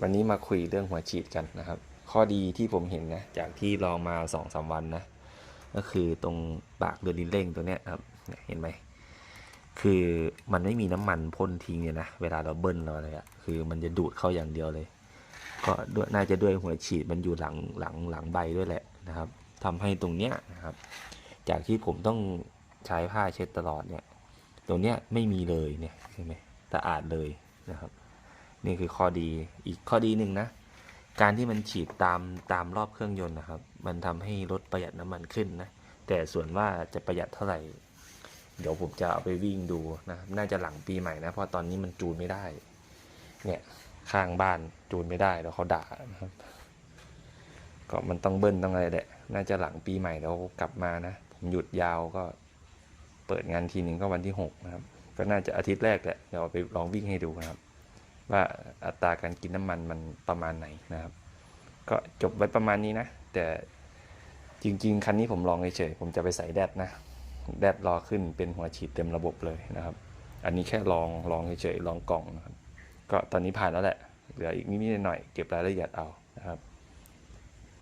วันนี้มาคุยเรื่องหัวฉีดกันนะครับ ข้อดีที่ผมเห็นนะจากที่ลองมาสองสามวันนะ ก็คือตรงปากเดือนลิ้นเร่งตัวเนี้ยครับเห็นไหมคือมันไม่มีน้ำมันพ่นทิ้งเนี่ยนะเวลาเราเบิ้ลเราอะไรอะคือมันจะดูดเข้าอย่างเดียวเลย ก็ด้วยน่าจะด้วยหัวฉีดมันอยู่หลังหลังหลังใบด้วยแหละนะครับทำให้ตรงเนี้ยนะครับ จากที่ผมต้องใช้ผ้าเช็ดตลอดเนี่ย ตรงเนี้ยไม่มีเลยเนี่ยเห็นไหมสะอาดเลยนะครับ นี่คือข้อดีอีกข้อดีหนึ่งนะ การที่มันฉีดตามตามรอบเครื่องยนต์นะครับ มันทำให้รถประหยัดน้ำมันขึ้นนะ แต่ส่วนว่าจะประหยัดเท่าไหร่ เดี๋ยวผมจะเอาไปวิ่งดูนะ น่าจะหลังปีใหม่นะ เพราะตอนนี้มันจูนไม่ได้ เนี่ยข้างบ้านจูนไม่ได้แล้วเขาด่านะครับ ก็มันต้องเบิ้ลต้องอะไรแหละ น่าจะหลังปีใหม่แล้วกลับมานะ ผมหยุดยาวก็เปิดงานทีหนึ่งก็วันที่หกนะครับ ก็น่าจะอาทิตย์แรกแหละ เดี๋ยวไปลองวิ่งให้ดูนะครับ ว่าอัตราการกินน้ำมันมันประมาณไหนนะครับ ก็จบไว้ประมาณนี้นะ แต่จริง ๆ คันนี้ผมลองเฉยๆผมจะไปใส่แดดนะ แดดรอขึ้นเป็นหัวฉีดเต็มระบบเลยนะครับ อันนี้แค่ลองลองเฉยๆลองกล่องนะครับ ก็ตอนนี้ผ่านแล้วแหละ เหลืออีกนิดๆหน่อยๆเก็บรายละเอียดเอานะครับ